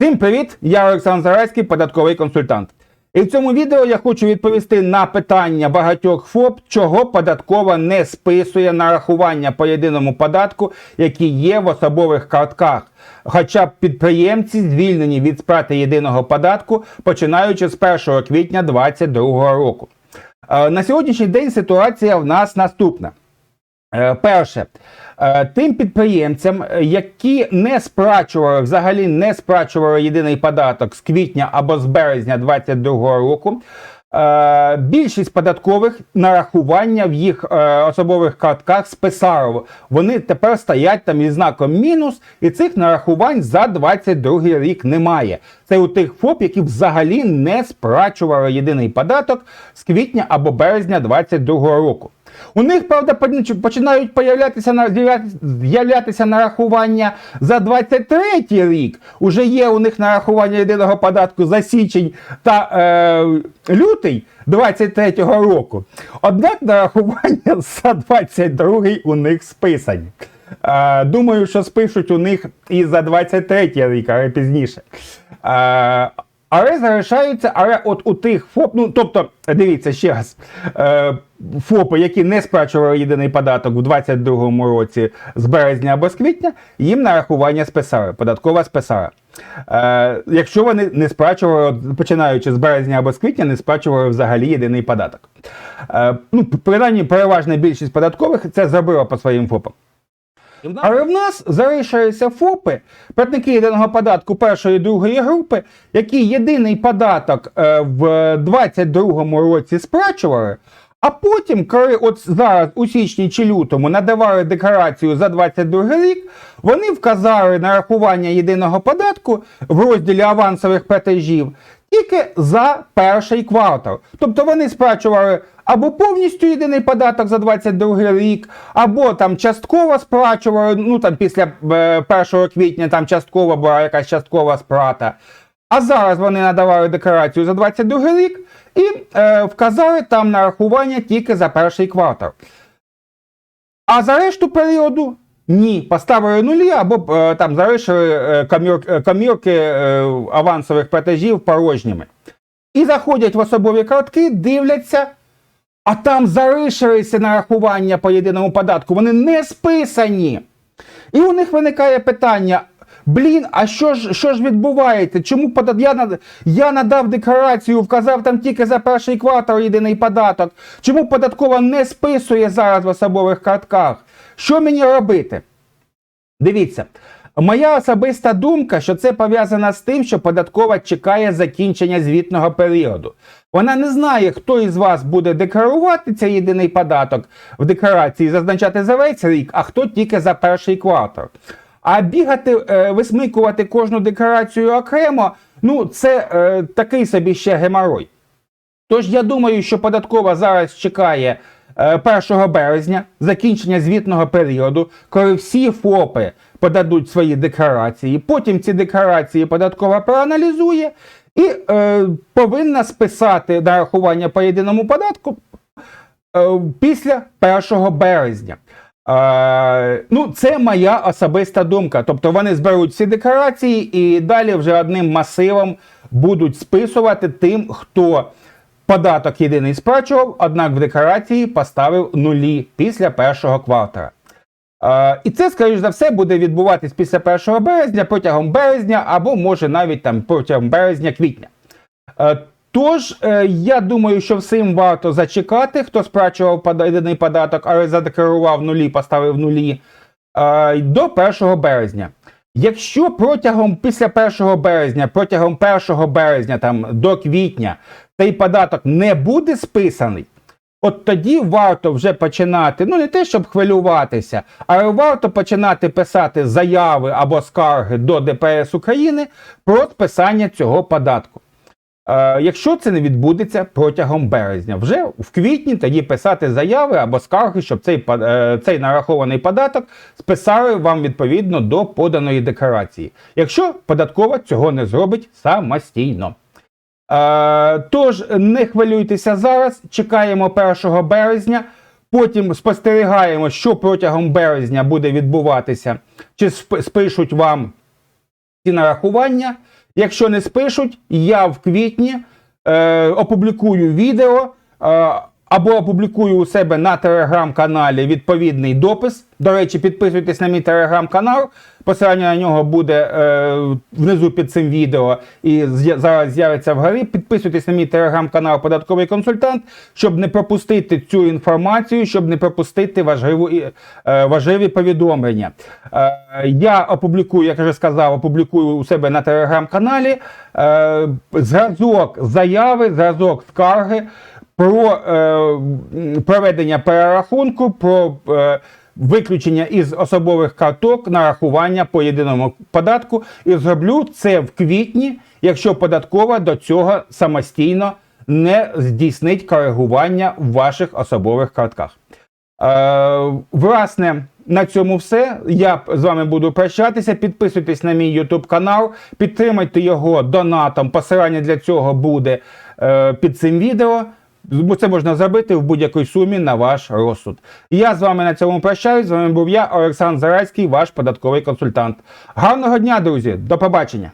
Всім привіт! Я Олександр Зарайський, податковий консультант. І в цьому відео я хочу відповісти на питання багатьох ФОП, чого податкова не списує нарахування по єдиному податку, які є в особових картках. Хоча б підприємці звільнені від сплати єдиного податку, починаючи з 1 квітня 2022 року. Е, На сьогоднішній день ситуація в нас наступна. Е, Перше, е, тим підприємцям, е, які не сплачували, взагалі не сплачували єдиний податок з квітня або з березня 2022 року, більшість податкових нарахування в їх особових картках списали. Вони тепер стоять там із знаком мінус, і цих нарахувань за 2022 рік немає. Це у тих ФОП, які взагалі не сплачували єдиний податок з квітня або березня 2022 року. У них, правда, починають появлятися з'являтися- нарахування за 23 рік. Уже є у них нарахування єдиного податку за січень та е, лютий 23 року. Однак нарахування за 22 у них списані. Е, думаю, що спишуть у них і за 23 рік, але пізніше. Е, але залишаються, але от у тих ФОП, ну тобто, дивіться ще раз, е, ФОПи, які не сплачували єдиний податок у 2022 році з березня або з квітня, їм нарахування списали, податкова списала. Е, якщо вони не сплачували, починаючи з березня або з квітня, не сплачували взагалі єдиний податок. Е, ну, принаймні, переважна більшість податкових це зробила по своїм ФОПам. Але в нас залишаються ФОПи, платники єдиного податку першої і другої групи, які єдиний податок е, в 22 році сплачували, а потім, коли от зараз у січні чи лютому надавали декларацію за 22 рік, вони вказали нарахування єдиного податку в розділі авансових платежів тільки за перший квартал. Тобто вони сплачували або повністю єдиний податок за 22 рік, або там частково сплачували, ну там після е, 1 квітня там частково була якась часткова сплата. А зараз вони надавали декларацію за 22 рік і е, вказали там нарахування тільки за перший квартал. А за решту періоду ні, поставили нулі або е, там залишили е, комір- е, е, авансових платежів порожніми. І заходять в особові картки, дивляться, а там залишилися нарахування по єдиному податку. Вони не списані. І у них виникає питання: блін, а що ж що ж відбувається? Чому подат... я, над... я надав декларацію, вказав там тільки за перший квартал єдиний податок? Чому податкова не списує зараз в особових картках? Що мені робити? Дивіться, моя особиста думка, що це пов'язано з тим, що податкова чекає закінчення звітного періоду. Вона не знає, хто із вас буде декларувати цей єдиний податок в декларації, зазначати за весь рік, а хто тільки за перший квартал. А бігати, е, висмикувати кожну декларацію окремо, ну це е, такий собі ще геморой. Тож я думаю, що податкова зараз чекає 1 березня закінчення звітного періоду, коли всі ФОПи подадуть свої декларації. Потім ці декларації податкова проаналізує і е, повинна списати нарахування по єдиному податку е, після 1 березня. Е, ну, це моя особиста думка. Тобто вони зберуть всі декларації і далі вже одним масивом будуть списувати тим, хто податок єдиний сплачував, однак в декларації поставив нулі після першого квартала. Е, і це, скоріш за все, буде відбуватись після 1 березня, протягом березня, або може навіть там протягом березня-квітня. Е, Тож, е, я думаю, що всім варто зачекати, хто сплачував єдиний податок, але задекларував нулі, поставив нулі е, до 1 березня. Якщо протягом після 1 березня, протягом 1 березня там, до квітня цей податок не буде списаний, От тоді варто вже починати, ну не те, щоб хвилюватися, але варто починати писати заяви або скарги до ДПС України про списання цього податку. Е, якщо це не відбудеться протягом березня, вже в квітні тоді писати заяви або скарги, щоб цей, е, цей нарахований податок списали вам відповідно до поданої декларації. Якщо податкова цього не зробить самостійно. Е, тож не хвилюйтеся зараз, чекаємо 1 березня, потім спостерігаємо, що протягом березня буде відбуватися, чи спишуть вам ці нарахування. Якщо не спишуть, я в квітні е, опублікую відео. Е, або опублікую у себе на телеграм-каналі відповідний допис. До речі, підписуйтесь на мій телеграм-канал. Посилання на нього буде е, внизу під цим відео і зараз з'явиться вгорі. Підписуйтесь на мій телеграм-канал Податковий консультант, щоб не пропустити цю інформацію, щоб не пропустити важливу, е, важливі повідомлення. Е, я опублікую, як вже сказав, опублікую у себе на телеграм-каналі е, зразок заяви, зразок скарги про е, проведення перерахунку, про е, виключення із особових карток нарахування по єдиному податку. І зроблю це в квітні, якщо податкова до цього самостійно не здійснить коригування в ваших особових картках. Е, власне, на цьому все. Я з вами буду прощатися. Підписуйтесь на мій YouTube канал, підтримайте його донатом. Посилання для цього буде е, під цим відео. Це можна зробити в будь-якій сумі на ваш розсуд. Я з вами на цьому прощаюсь. З вами був я, Олександр Зарайський, ваш податковий консультант. Гарного дня, друзі! До побачення!